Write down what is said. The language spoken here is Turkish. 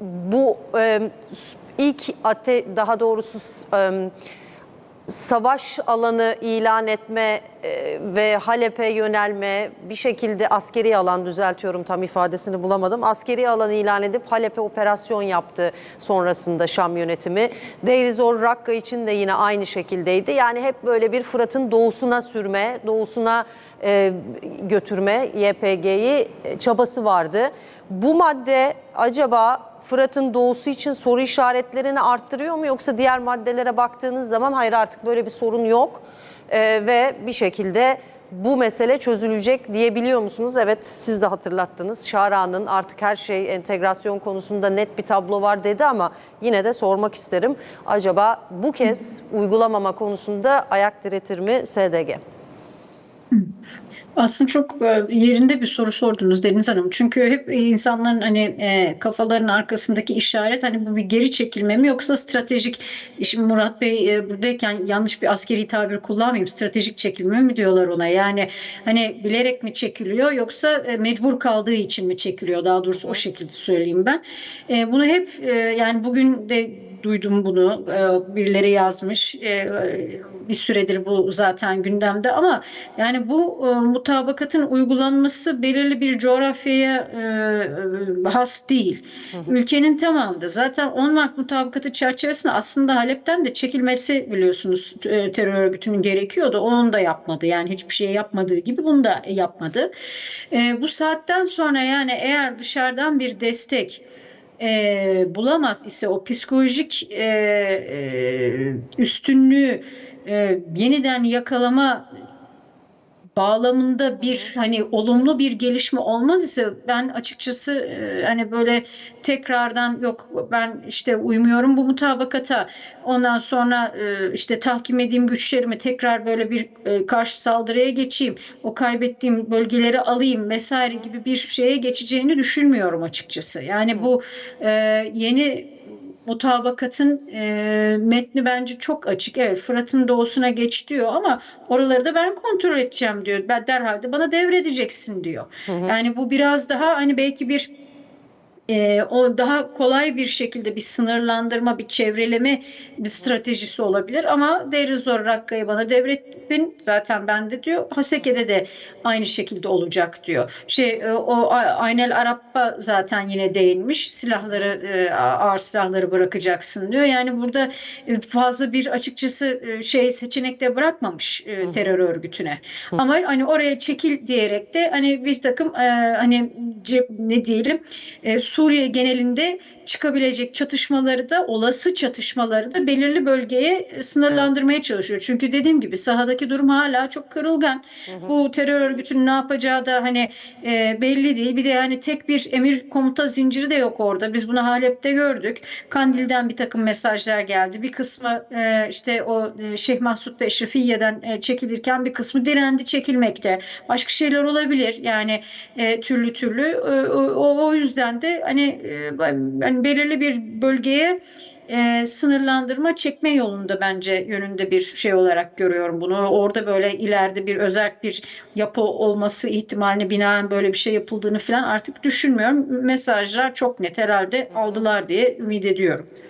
bu e, ilk ate daha doğrusu e, savaş alanı ilan etme e, ve Halep'e yönelme bir şekilde askeri alan düzeltiyorum tam ifadesini bulamadım. Askeri alan ilan edip Halep'e operasyon yaptı sonrasında Şam yönetimi. Deir Zor Rakka için de yine aynı şekildeydi. Yani hep böyle bir Fırat'ın doğusuna sürme, doğusuna e, götürme YPG'yi çabası vardı. Bu madde acaba Fırat'ın doğusu için soru işaretlerini arttırıyor mu yoksa diğer maddelere baktığınız zaman hayır artık böyle bir sorun yok Ee, ve bir şekilde bu mesele çözülecek diyebiliyor musunuz? Evet siz de hatırlattınız. Şara'nın artık her şey entegrasyon konusunda net bir tablo var dedi ama yine de sormak isterim. Acaba bu kez uygulamama konusunda ayak diretir mi SDG? Aslında çok e, yerinde bir soru sordunuz Deniz Hanım. Çünkü hep insanların hani e, kafalarının arkasındaki işaret hani bu bir geri çekilme mi yoksa stratejik şimdi Murat Bey e, buradayken yanlış bir askeri tabir kullanmayayım stratejik çekilme mi diyorlar ona yani hani bilerek mi çekiliyor yoksa e, mecbur kaldığı için mi çekiliyor daha doğrusu o şekilde söyleyeyim ben. E, bunu hep yani bugün de duydum bunu. E, birileri yazmış. E, bir süredir bu zaten gündemde ama yani bu e, mutabakatın uygulanması belirli bir coğrafyaya e, has değil. Ülkenin tamamında. Zaten 10 Mart mutabakatı çerçevesinde aslında Halep'ten de çekilmesi biliyorsunuz e, terör örgütünün gerekiyordu. Onun da yapmadı. Yani hiçbir şey yapmadığı gibi bunu da yapmadı. E, bu saatten sonra yani eğer dışarıdan bir destek e, bulamaz ise o psikolojik e, e, üstünlüğü e, yeniden yakalama bağlamında bir hani olumlu bir gelişme olmaz ise ben açıkçası e, hani böyle tekrardan yok ben işte uymuyorum bu mutabakata. Ondan sonra e, işte tahkim edeyim güçlerimi tekrar böyle bir e, karşı saldırıya geçeyim o kaybettiğim bölgeleri alayım vesaire gibi bir şeye geçeceğini düşünmüyorum açıkçası. Yani bu yeni mutabakatın e, metni bence çok açık. Evet Fırat'ın doğusuna geç diyor ama oraları da ben kontrol edeceğim diyor. Ben derhal de bana devredeceksin diyor. Yani bu biraz daha hani belki bir e, o daha kolay bir şekilde bir sınırlandırma, bir çevreleme bir stratejisi olabilir ama Deir Zor Rakka'yı bana devrettin zaten ben de diyor. Haseke'de de aynı şekilde olacak diyor. Şey e, o Aynel Arap'a zaten yine değinmiş. Silahları e, ağır silahları bırakacaksın diyor. Yani burada e, fazla bir açıkçası e, şey seçenekte bırakmamış e, terör örgütüne. Ama hani oraya çekil diyerek de hani bir takım e, hani ne diyelim e, Suriye genelinde çıkabilecek çatışmaları da olası çatışmaları da belirli bölgeye sınırlandırmaya çalışıyor. Çünkü dediğim gibi sahadaki durum hala çok kırılgan. Bu terör örgütünün ne yapacağı da hani e, belli değil. Bir de yani tek bir emir komuta zinciri de yok orada. Biz bunu Halep'te gördük. Kandil'den bir takım mesajlar geldi. Bir kısmı e, işte o e, Şeyh Mahsut ve Eşrefiye'den e, çekilirken bir kısmı direndi çekilmekte. Başka şeyler olabilir. Yani e, türlü türlü. E, o, o yüzden de hani e, hani belirli bir bölgeye e, sınırlandırma çekme yolunda bence yönünde bir şey olarak görüyorum bunu. Orada böyle ileride bir özel bir yapı olması ihtimaline binaen böyle bir şey yapıldığını falan artık düşünmüyorum. Mesajlar çok net herhalde aldılar diye ümit ediyorum.